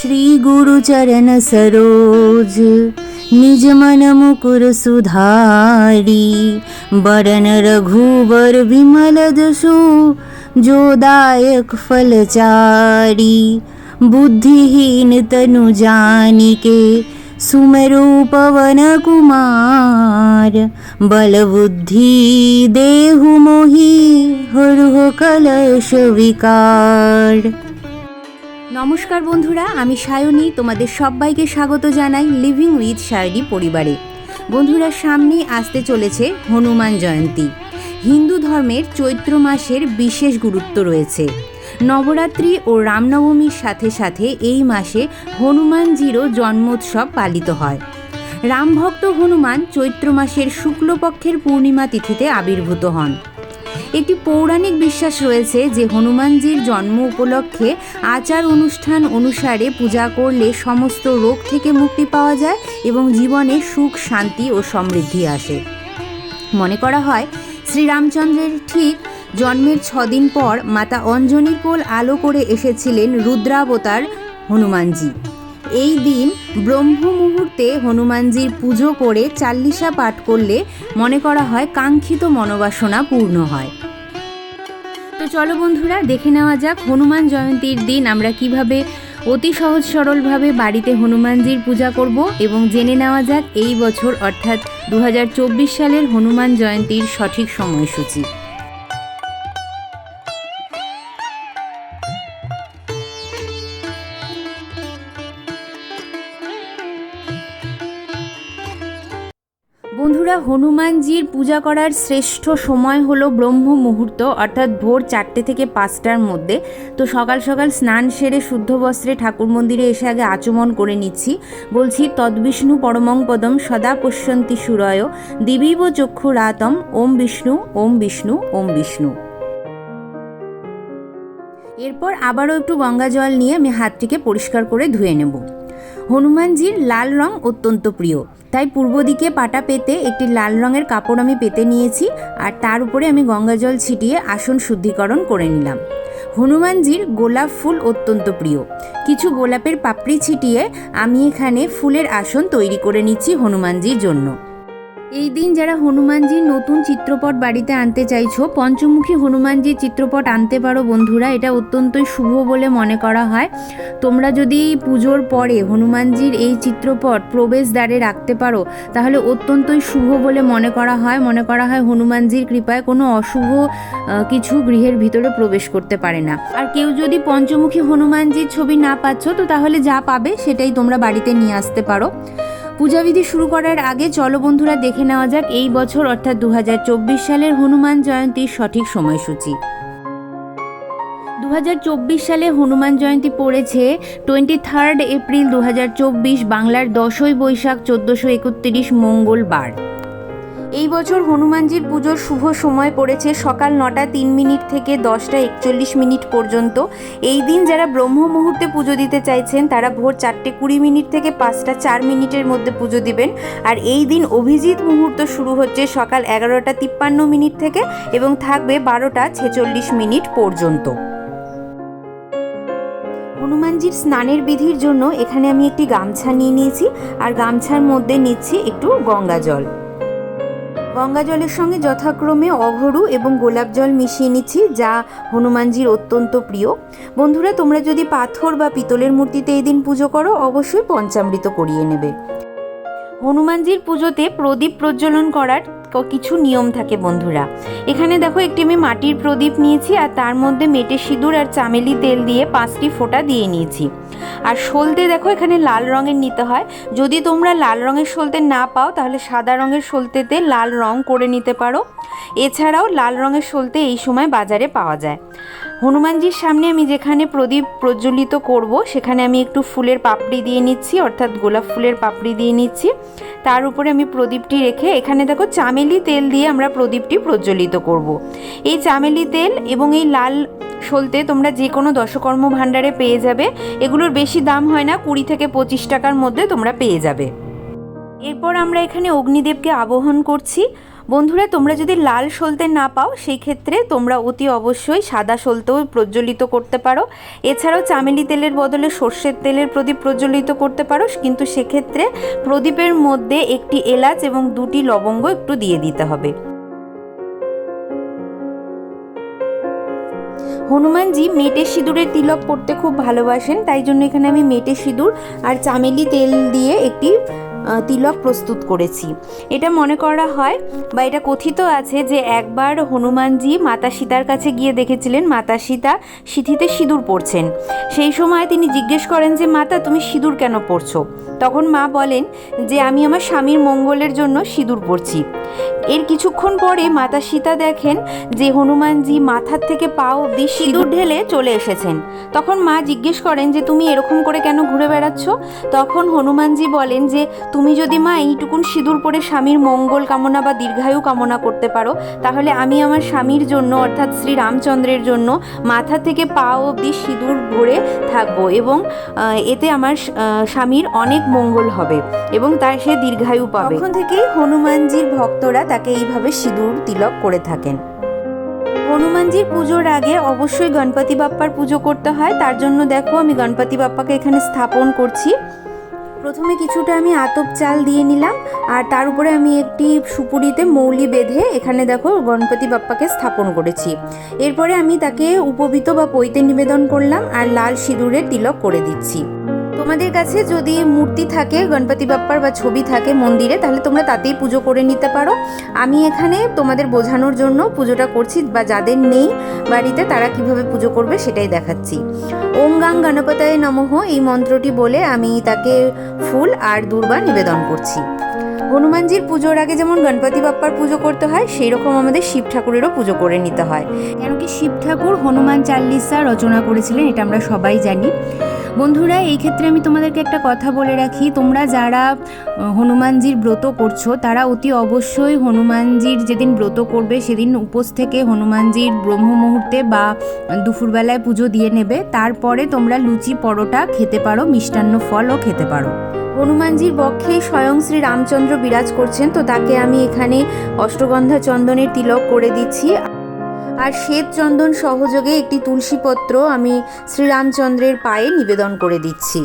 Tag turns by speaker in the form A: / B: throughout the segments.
A: श्री गुरु चरण सरोज निज मन मुकुर सुधारी बरन रघुबर विमल जसु जो दायक फलचारी बुद्धिहीन तनु जानिके सुमरु पवन कुमार बल बुद्धि देहु मोहि हरुह कलश विकार নমস্কার বন্ধুরা, আমি সায়নী, তোমাদের সবাইকে স্বাগত জানাই লিভিং উইথ শায়রি পরিবারে। বন্ধুরা সামনেই আসতে চলেছে হনুমান জয়ন্তী। হিন্দু ধর্মের চৈত্র মাসের বিশেষ গুরুত্ব রয়েছে। নবরাত্রি ও রামনবমীর সাথে সাথে এই মাসে হনুমানজিরও জন্মোৎসব পালিত হয়। রামভক্ত হনুমান চৈত্র মাসের শুক্লপক্ষের পূর্ণিমা তিথিতে আবির্ভূত হন। একটি পৌরাণিক বিশ্বাস রয়েছে যে হনুমানজির জন্ম উপলক্ষে আচার অনুষ্ঠান অনুসারে পূজা করলে সমস্ত রোগ থেকে মুক্তি পাওয়া যায় এবং জীবনে সুখ, শান্তি ও সমৃদ্ধি আসে। মনে করা হয়, শ্রীরামচন্দ্রের ঠিক জন্মের ছদিন পর মাতা অঞ্জনীর কোল আলো করে এসেছিলেন রুদ্রাবতার হনুমানজি। এই দিন ব্রহ্ম মুহূর্তে হনুমানজির পুজো করে চাল্লিশা পাঠ করলে মনে করা হয় কাঙ্ক্ষিত মনোবাসনা পূর্ণ হয়। তো চলো বন্ধুরা, দেখে নেওয়া যাক হনুমান জয়ন্তীর দিন আমরা কীভাবে অতি সহজ সরলভাবে বাড়িতে হনুমানজির পূজা করব এবং জেনে নেওয়া যাক এই বছর অর্থাৎ দু হাজার চব্বিশ সালের হনুমান জয়ন্তীর সঠিক সময়সূচি। হনুমানজির পূজা করার শ্রেষ্ঠ সময় হলো ব্রহ্ম মুহূর্ত অর্থাৎ ভোর চারটে থেকে পাঁচটার মধ্যে। তো সকাল সকাল স্নান সেরে শুদ্ধ বস্ত্রে ঠাকুর মন্দিরে এসে আগে আচমন করে নিচ্ছি। বলছি, তদ্বিষ্ণু পরমং পদম সদা পশ্যন্তি সুরয়। দিবীব চক্ষু রাতম ওম বিষ্ণু ওম বিষ্ণু ওম বিষ্ণু। এরপর আবারও একটু গঙ্গা জল নিয়ে আমি হাতটিকে পরিষ্কার করে ধুয়ে নেব। হনুমানজির লাল রং অত্যন্ত প্রিয়। তাই পূর্ব দিকে পাটা পেতে একটি লাল রঙের কাপড় আমি পেতে নিয়েছি আর তার উপরে আমি গঙ্গা জল ছিটিয়ে আসন শুদ্ধিকরণ করে নিলাম। হনুমানজির গোলাপ ফুল অত্যন্ত প্রিয়। কিছু গোলাপের পাপড়ি ছিটিয়ে আমি এখানে ফুলের আসন তৈরি করে নিচ্ছি হনুমানজির জন্য। এই দিন যারা হনুমানজির নতুন চিত্রপট বাড়িতে আনতে চাইছো, পঞ্চমুখী হনুমানজির চিত্রপট আনতে পারো বন্ধুরা, এটা অত্যন্তই শুভ বলে মনে করা হয়। তোমরা যদি পুজোর পরে হনুমানজির এই চিত্রপট প্রবেশদ্বারে রাখতে পারো, তাহলে অত্যন্তই শুভ বলে মনে করা হয়। মনে করা হয় হনুমানজির কৃপায় কোনো অশুভ কিছু গৃহের ভিতরে প্রবেশ করতে পারে না। আর কেউ যদি পঞ্চমুখী হনুমানজির ছবি না পাচ্ছ, তো তাহলে যা পাবে সেটাই তোমরা বাড়িতে নিয়ে আসতে পারো। পূজাবিধি শুরু করার আগে চলো বন্ধুরা দেখে নেওয়া যাক এই বছর, অর্থাৎ দু হাজার চব্বিশ সালের হনুমান জয়ন্তীর সঠিক সময়সূচি। দু হাজার চব্বিশ সালে হনুমান জয়ন্তী পড়েছে টোয়েন্টি থার্ড এপ্রিল দু হাজার চব্বিশ, বাংলার দশই বৈশাখ চোদ্দোশো একত্রিশ মঙ্গলবার। এই বছর হনুমানজির পুজোর শুভ সময় পড়েছে সকাল নটা তিন মিনিট থেকে দশটা একচল্লিশ মিনিট পর্যন্ত। এই দিন যারা ব্রহ্ম মুহূর্তে পুজো দিতে চাইছেন, তারা ভোর চারটে কুড়ি মিনিট থেকে পাঁচটা চার মিনিটের মধ্যে পুজো দিবেন। আর এই দিন অভিজিৎ মুহূর্ত শুরু হচ্ছে সকাল এগারোটা তিপ্পান্ন মিনিট থেকে এবং থাকবে বারোটা ছেচল্লিশ মিনিট পর্যন্ত। হনুমানজির স্নানের বিধির জন্য এখানে আমি একটি গামছা নিয়ে নিয়েছি। আর গামছার মধ্যে নিচ্ছি একটু গঙ্গা জল। গঙ্গা জলের সঙ্গে যথাক্রমে অঘরু এবং গোলাপ জল মিশিয়ে নিচ্ছি, যা হনুমানজির অত্যন্ত প্রিয়। বন্ধুরা, তোমরা যদি পাথর বা পিতলের মূর্তিতে এই দিন পুজো করো, অবশ্যই পঞ্চামৃত করিয়ে নেবে। হনুমানজির পুজোতে প্রদীপ প্রজ্বলন করার কিছু নিয়ম থাকে বন্ধুরা। এখানে দেখো একটি আমি মাটির প্রদীপ নিয়েছি আর তার মধ্যে মেটে সিঁদুর আর চামেলি তেল দিয়ে পাঁচটি ফোঁটা দিয়ে নিয়েছি। আর সলতে দেখো এখানে লাল রঙের নিতে হয়। যদি তোমরা লাল রঙের সলতে না পাও, তাহলে সাদা রঙের সলতেতে লাল রং করে নিতে পারো। এছাড়াও লাল রঙের সলতে এই সময় বাজারে পাওয়া যায়। হনুমানজির সামনে আমি যেখানে প্রদীপ প্রজ্বলিত করব, সেখানে আমি একটু ফুলের পাপড়ি দিয়ে নিচ্ছি, অর্থাৎ গোলাপ ফুলের পাপড়ি দিয়ে নিচ্ছি। তার উপরে আমি প্রদীপটি রেখে, এখানে দেখো চামেলি তেল দিয়ে আমরা প্রদীপটি প্রজ্বলিত করব। এই চামেলি তেল এবং এই লাল সলতে তোমরা যে কোনো দশকর্ম ভাণ্ডারে পেয়ে যাবে। এগুলোর বেশি দাম হয় না, কুড়ি থেকে পঁচিশ টাকার মধ্যে তোমরা পেয়ে যাবে। এরপর আমরা এখানে অগ্নিদেবকে আবহন করছি।
B: বন্ধুরা, তোমরা যদি লাল সলতে না পাও, সেই ক্ষেত্রে তোমরা অতি অবশ্যই সাদা সলতেও প্রজ্বলিত করতে পারো। এছাড়াও চামেলি তেলের বদলে সর্ষের তেলের প্রদীপ প্রজ্বলিত করতে পারো, কিন্তু সেক্ষেত্রে প্রদীপের মধ্যে একটি এলাচ এবং দুটি লবঙ্গ একটু দিয়ে দিতে হবে। হনুমানজি মেটে সিঁদুরের তিলক পড়তে খুব ভালোবাসেন, তাই জন্য এখানে আমি মেটে সিঁদুর আর চামেলি তেল দিয়ে একটি তিলক প্রস্তুত করেছি। এটা মনে করা হয় বা এটা কথিত আছে যে একবার হনুমানজি মাতা সীতার কাছে গিয়ে দেখেছিলেন মাতা সীতা সিঁথিতে সিঁদুর পড়ছেন সেই সময় তিনি জিজ্ঞেস করেন যে, মাতা, তুমি সিঁদুর কেন পরছো? তখন মা বলেন যে, আমি আমার স্বামীর মঙ্গলের জন্য সিঁদুর পরছি। এর কিছুক্ষণ পরে মাতা সীতা দেখেন যে হনুমানজি মাথার থেকে পা অব্দি সিঁদুর ঢেলে চলে এসেছেন। তখন মা জিজ্ঞেস করেন যে, তুমি এরকম করে কেন ঘুরে বেড়াচ্ছ? তখন হনুমানজি বলেন যে তুমি যদি মা এইটুকুন সিঁদুর পরে স্বামীর মঙ্গল কামনা বা দীর্ঘায়ু কামনা করতে পারো তাহলে আমি আমার স্বামীর জন্য অর্থাৎ শ্রী রামচন্দ্রের জন্য মাথা থেকে পা অবধি সিঁদুর ভরে থাকব এবং এতে আমার স্বামীর অনেক মঙ্গল হবে এবং তার সে দীর্ঘায়ু পাবে। তখন থেকেই হনুমানজির ভক্তরা তাকে এইভাবে সিঁদুর তিলক করে থাকেন। হনুমানজির পুজোর আগে অবশ্যই গণপতি বাপ্পার পুজো করতে হয়। তার জন্য দেখো আমি গণপতি বাপ্পাকে এখানে স্থাপন করছি। প্রথমে কিছুটা আমি আতপ চাল দিয়ে নিলাম, আর তার উপরে আমি একটি সুপুরিতে মৌলি বেঁধে এখানে দেখো গণপতি বাপ্পাকে স্থাপন করেছি। এরপরে আমি তাকে উপবিত বা পৈতে নিবেদন করলাম, আর লাল সিঁদুরের তিলক করে দিচ্ছি। তোমাদের কাছে যদি মূর্তি থাকে, গণপতি বাপ্পার বা ছবি থাকে মন্দিরে, তাহলে তোমরা তাতেই পুজো করে নিতে পারো। আমি এখানে তোমাদের বোঝানোর জন্য পুজোটা করছি, বা যাদের নেই বাড়িতে, তারা কীভাবে পুজো করবে সেটাই দেখাচ্ছি। ওম গাং গণপতায় নমঃ, এই মন্ত্রটি বলে আমি তাকে ফুল আর দুর্বা নিবেদন করছি। হনুমানজির পুজোর আগে যেমন গণপতি বাপ্পার পুজো করতে হয় সেই রকম আমাদের শিব ঠাকুরেরও পুজো করে নিতে হয়। কেন কি শিব ঠাকুর হনুমান চাল্লিশা রচনা করেছিলেন, এটা আমরা সবাই জানি। বন্ধুরা, এই ক্ষেত্রে আমি তোমাদেরকে একটা কথা বলে রাখি। তোমরা যারা হনুমানজির ব্রত করছ, তারা অতি অবশ্যই হনুমানজির যেদিন ব্রত করবে, সেদিন উপোস থেকে হনুমানজির ব্রহ্ম মুহূর্তে বা দুপুরবেলায় পুজো দিয়ে নেবে। তারপরে তোমরা লুচি, পরোটা খেতে পারো, মিষ্টান্ন ফলও খেতে পারো। হনুমানজির পক্ষে স্বয়ং শ্রী রামচন্দ্র বিরাজ করছেন, তো তাকে আমি এখানে অষ্টগন্ধা চন্দনের তিলক করে দিচ্ছি। আর শ্বেতচন্দন সহযোগে একটি তুলসীপত্র আমি শ্রীরামচন্দ্রের পায়ে নিবেদন করে দিচ্ছি।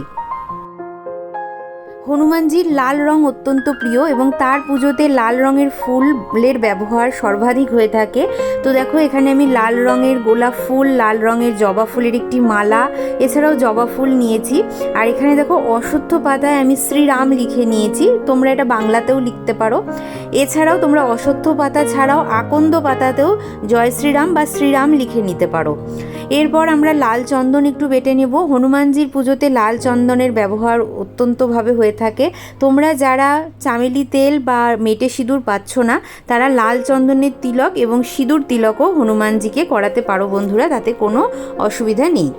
B: হনুমানজির লাল রং অত্যন্ত প্রিয় এবং তার পুজোতে লাল রঙের ফুলের ব্যবহার সর্বাধিক হয়ে থাকে। তো দেখো, এখানে আমি লাল রঙের গোলাপ ফুল, লাল রঙের জবা ফুলের একটি মালা, এছাড়াও জবা ফুল নিয়েছি। আর এখানে দেখো অশ্বত্থ পাতায় আমি শ্রীরাম লিখে নিয়েছি। তোমরা এটা বাংলাতেও লিখতে পারো। এছাড়াও তোমরা অশ্বত্থ পাতা ছাড়াও আকন্দ পাতাতেও জয় শ্রীরাম বা শ্রীরাম লিখে নিতে পারো। এরপর আমরা লাল চন্দন একটু বেটে নেব। হনুমানজির পুজোতে লাল চন্দনের ব্যবহার অত্যন্তভাবে হয়ে থাকে। তোমরা যারা চামেলি তেল বা মেটে সিঁদুর পাচ্ছ না, তারা লাল চন্দনের তিলক এবং সিঁদুর তিলকও হনুমানজিকে করাতে পারো বন্ধুরা, তাতে কোনো অসুবিধা নেই।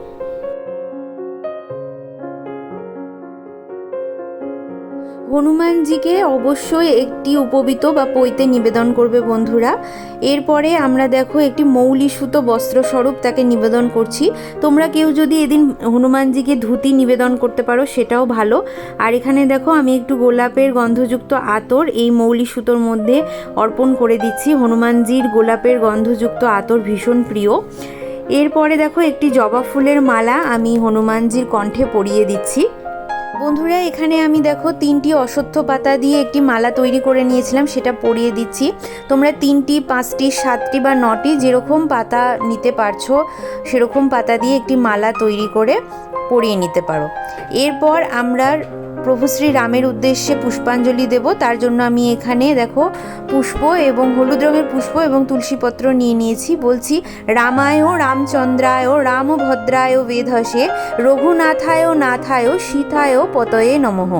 B: হনুমানজিকে অবশ্যই একটি উপবিত বা পৈতে নিবেদন করবে বন্ধুরা। এরপরে আমরা দেখো একটি মৌলি সুতো বস্ত্রস্বরূপ তাকে নিবেদন করছি। তোমরা কেউ যদি এদিন হনুমানজিকে ধুতি নিবেদন করতে পারো, সেটাও ভালো। আর এখানে দেখো আমি একটু গোলাপের গন্ধযুক্ত আতর এই মৌলি সুতোর মধ্যে অর্পণ করে দিচ্ছি। হনুমানজির গোলাপের গন্ধযুক্ত আতর ভীষণ প্রিয়। এরপরে দেখো একটি জবা ফুলের মালা আমি হনুমানজির কণ্ঠে পরিয়ে দিচ্ছি। বন্ধুরা, এখানে আমি দেখো তিনটি অশ্বত্থ পাতা দিয়ে একটি মালা তৈরি করে নিয়েছিলাম, সেটা পরিয়ে দিচ্ছি। তোমরা তিনটি, পাঁচটি, সাতটি বা নটি যেরকম পাতা নিতে পারছ, সেরকম পাতা দিয়ে একটি মালা তৈরি করে পরিয়ে নিতে পারো। এরপর আমরা প্রভু শ্রী রামের উদ্দেশ্যে পুষ্পাঞ্জলি দেব। তার জন্য আমি এখানে, দেখো, পুষ্প এবং হলুদ রঙের পুষ্প এবং তুলসীপত্র নিয়ে নিয়েছি। বলছি, রামায় রামচন্দ্রায় রামভদ্রায় বেধসে রঘুনাথায় নাথায় সীতায় পতয়ে নমঃ।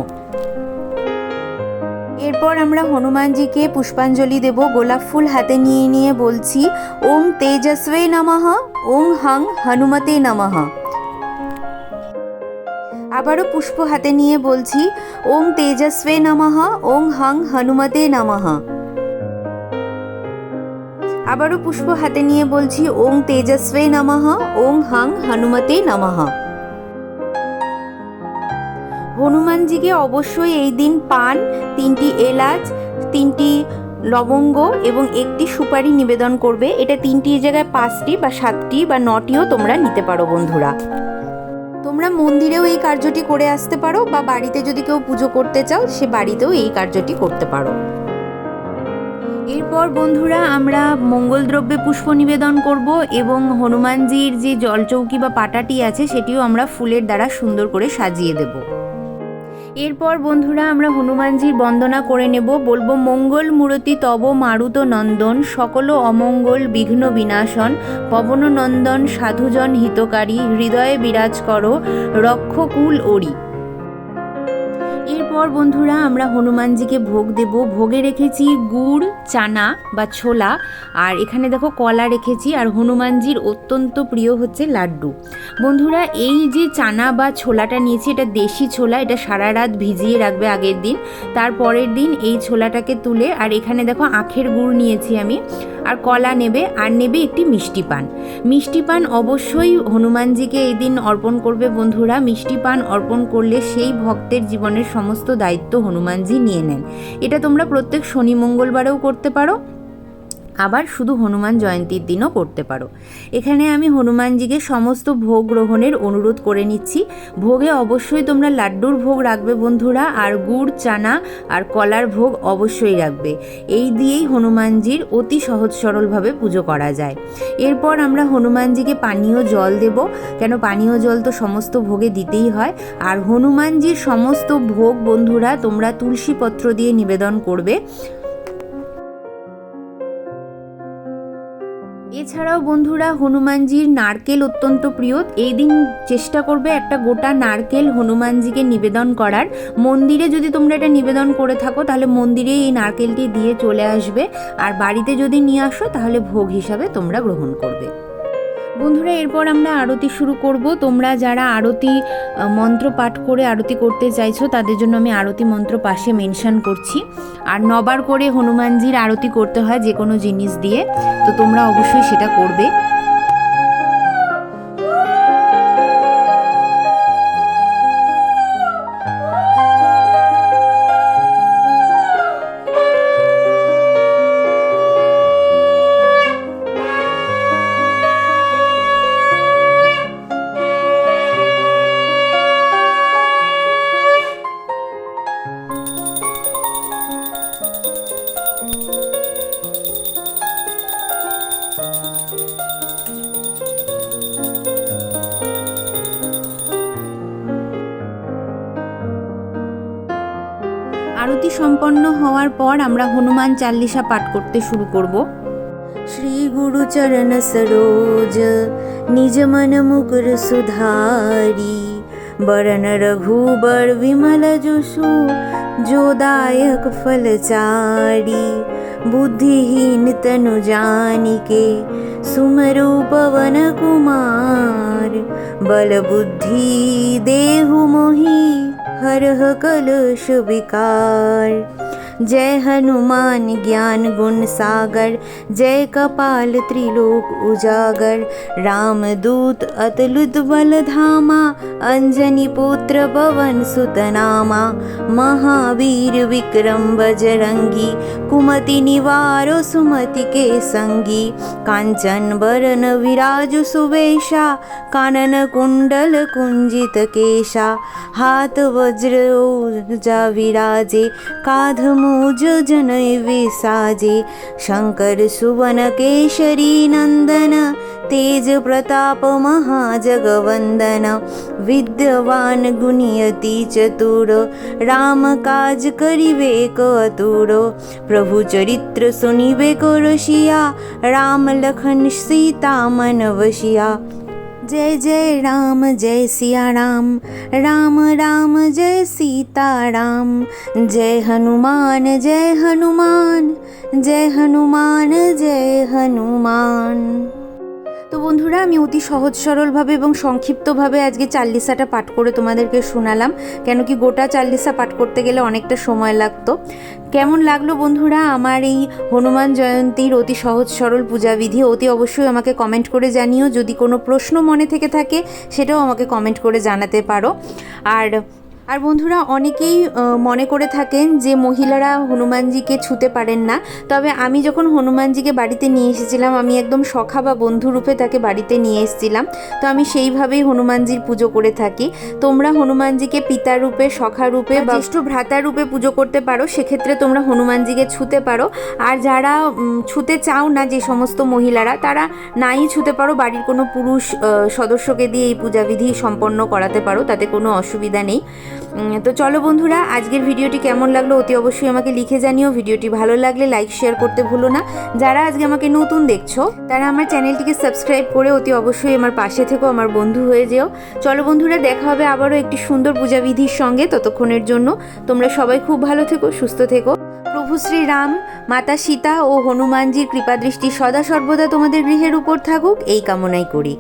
B: এরপর আমরা হনুমানজিকে পুষ্পাঞ্জলি দেব। গোলাপ ফুল হাতে নিয়ে নিয়ে বলছি ওং তেজস্বে নমঃ ওং হং হনুমতে নমঃ। আবারও পুষ্প হাতে নিয়ে বলছি, ওং তেজস্বে নমঃ, ওং হং হনুমতে নমঃ। আবারও পুষ্প হাতে নিয়ে বলছি, ওং তেজস্বে নমঃ, ওং হং হনুমতে নমঃ। হনুমানজিকে অবশ্যই এই দিন পান, তিনটি এলাচ, তিনটি লবঙ্গ এবং একটি সুপারি নিবেদন করবে। এটা তিনটি জায়গায় পাঁচটি বা সাতটি বা নটিও তোমরা নিতে পারো বন্ধুরা। তোমরা মন্দিরেও এই কার্যটি করে আসতে পারো বা বাড়িতে যদি কেউ পুজো করতে চাও, সে বাড়িতেও এই কার্যটি করতে পারো। এরপর বন্ধুরা, আমরা মঙ্গল দ্রব্যে পুষ্প নিবেদন করব এবং হনুমানজির যে জলচৌকি বা পাটাটি আছে, সেটিও আমরা ফুলের দ্বারা সুন্দর করে সাজিয়ে দেব। এরপর বন্ধুরা আমরা হনুমানজির বন্দনা করে নেব। বলব, মঙ্গল মূরতি তব মারুত নন্দন, সকল অমঙ্গল বিঘ্ন বিনাশন পবন নন্দন সাধুজন হিতকারী, হৃদয়ে বিরাজ করো রক্ষকুল ওরি এরপর বন্ধুরা, আমরা হনুমানজিকে ভোগ দেব। ভোগে রেখেছি গুড়, চানা বা ছোলা। আর এখানে দেখো কলা রেখেছি আর হনুমানজির অত্যন্ত প্রিয় হচ্ছে লাড্ডু। বন্ধুরা, এই যে চানা বা ছোলাটা নিয়েছি, এটা দেশি ছোলা, এটা সারা রাত ভিজিয়ে রাখবে আগের দিন। তার পরের দিন এই ছোলাটাকে তুলে, আর এখানে দেখো আখের গুড় নিয়েছি আমি। আর কলা নেবে, আর নেবে একটি মিষ্টি পান। মিষ্টি পান অবশ্যই হনুমানজিকে এই দিন অর্পণ করবে বন্ধুরা। মিষ্টি পান অর্পণ করলে সেই ভক্তের জীবনের সমস্ত দায়িত্ব হনুমানজি নিয়ে নেন। এটা তোমরা প্রত্যেক শনি মঙ্গলবারেও করতে পারো। আবার শুধু হনুমান জয়ন্তীর দিনও করতে পারো। এখানে আমি হনুমানজিকে সমস্ত ভোগ গ্রহণের অনুরোধ করে নিচ্ছি। ভোগে অবশ্যই তোমরা লাড্ডুর ভোগ রাখবে বন্ধুরা, আর গুড়, চানা, আর কলার ভোগ অবশ্যই রাখবে। এই দিয়েই হনুমানজির অতি সহজ সরলভাবে পুজো করা যায়। এরপর আমরা হনুমানজিকে পানীয় জল দেব, কেন পানীয় জল তো সমস্ত ভোগে দিতেই হয়। আর হনুমানজির সমস্ত ভোগ বন্ধুরা, তোমরা তুলসী পত্র দিয়ে নিবেদন করবে। এছাড়াও বন্ধুরা, হনুমানজির নারকেল অত্যন্ত প্রিয়। এই দিন চেষ্টা করবে একটা গোটা নারকেল হনুমানজিকে নিবেদন করার। মন্দিরে যদি তোমরা এটা নিবেদন করে থাকো, তাহলে মন্দিরে এই নারকেলটি দিয়ে চলে আসবে। আর বাড়িতে যদি নিয়ে আসো, তাহলে ভোগ হিসাবে তোমরা গ্রহণ করবে। বন্ধুরা, এরপর আমরা আরতি শুরু করব। তোমরা যারা আরতি মন্ত্র পাঠ করে আরতি করতে চাইছো, তাদের জন্য আমি আরতি মন্ত্র পাশে মেনশান করছি। আর নবার করে হনুমানজির আরতি করতে হয় যে কোনো জিনিস দিয়ে। তো তোমরা অবশ্যই সেটা করবে। আরতি সম্পন্ন হওয়ার পর আমরা হনুমান চাল্লিশা পাঠ করতে শুরু করব
A: श्री गुरु चरण सरोज निज मन मुकुर सुधारी बरन रघुबर विमल जुसु जो दायक फलचारी बुद्धिहीन तनु जानिके सुमरु पवन कुमार बल बुद्धि देहु मोहि হরহ কলুষ বিকার जय हनुमान ज्ञान गुण सागर जय कपाल त्रिलोक उजागर। राम दूत अतुलित बल धामा अंजनी पुत्र पवन सुतनामा महावीर विक्रम बजरंगी कुमति निवारो सुमति के संगी। कांचन बरन विराजु सुवेशा कानन कुंडल कुंजित केशा। हाथ वज्र ऊर्जा विराजे काध जनय विसाजे शंकर सुवन केशरी नंदन तेज प्रताप महाजगवंदन विद्यवान गुणियति चतुर राम काज करिवे को अतुर प्रभु चरित्र सुनिवे को रसिया राम लखन सीता मन वसिया जय जय राम जय सिया राम। राम राम जय सीता राम। जय हनुमान जय हनुमान। जय हनुमान जय हनुमान
B: তো বন্ধুরা, আমি অতি সহজ সরলভাবে এবং সংক্ষিপ্তভাবে আজকে চাল্লিশাটা পাঠ করে তোমাদেরকে শোনালাম। কেন কি গোটা চাল্লিশা পাঠ করতে গেলে অনেকটা সময় লাগতো। কেমন লাগল বন্ধুরা আমার এই হনুমান জয়ন্তীর অতি সহজ সরল পূজাবিধি? অতি অবশ্যই আমাকে কমেন্ট করে জানিও। যদি কোনো প্রশ্ন মনে থেকে থাকে, সেটাও আমাকে কমেন্ট করে জানাতে পারো। আর আর বন্ধুরা, অনেকেই মনে করে থাকেন যে মহিলারা হনুমানজিকে ছুতে পারেন না। তবে আমি যখন হনুমানজিকে বাড়িতে নিয়ে এসেছিলাম, আমি একদম সখা বা বন্ধুরূপে তাকে বাড়িতে নিয়ে এসেছিলাম। তো আমি সেইভাবেই হনুমানজির পুজো করে থাকি। তোমরা হনুমানজিকে পিতা রূপে, সখা রূপে বা জ্যেষ্ঠ রূপে পুজো করতে পারো, সেক্ষেত্রে তোমরা হনুমানজিকে ছুতে পারো। আর যারা ছুতে চাও না যে সমস্ত মহিলারা, তারা নাই ছুতে পারো, বাড়ির কোনো পুরুষ সদস্যকে দিয়ে এই পূজাবিধি সম্পন্ন করাতে পারো, তাতে কোনো অসুবিধা নেই। তো চলো বন্ধুরা, আজকের ভিডিওটি কেমন লাগল অতি অবশ্যই আমাকে লিখে জানিও। ভিডিওটি ভালো লাগলে লাইক শেয়ার করতে ভুলো না। যারা আজকে আমাকে নতুন দেখছ, তারা আমার চ্যানেলটিকে সাবস্ক্রাইব করে অতি অবশ্যই আমার পাশে থেকো, আমার বন্ধু হয়ে যেও। চলো বন্ধুরা, দেখা হবে আবারও একটি সুন্দর পূজাবিধির সঙ্গে ততক্ষণের জন্য। তোমরা সবাই খুব ভালো থেকো, সুস্থ থেকো। প্রভু শ্রী রাম, মাতা সীতা ও হনুমানজির কৃপাদৃষ্টি সদা সর্বদা তোমাদের গৃহের উপর থাকুক, এই কামনাই করি।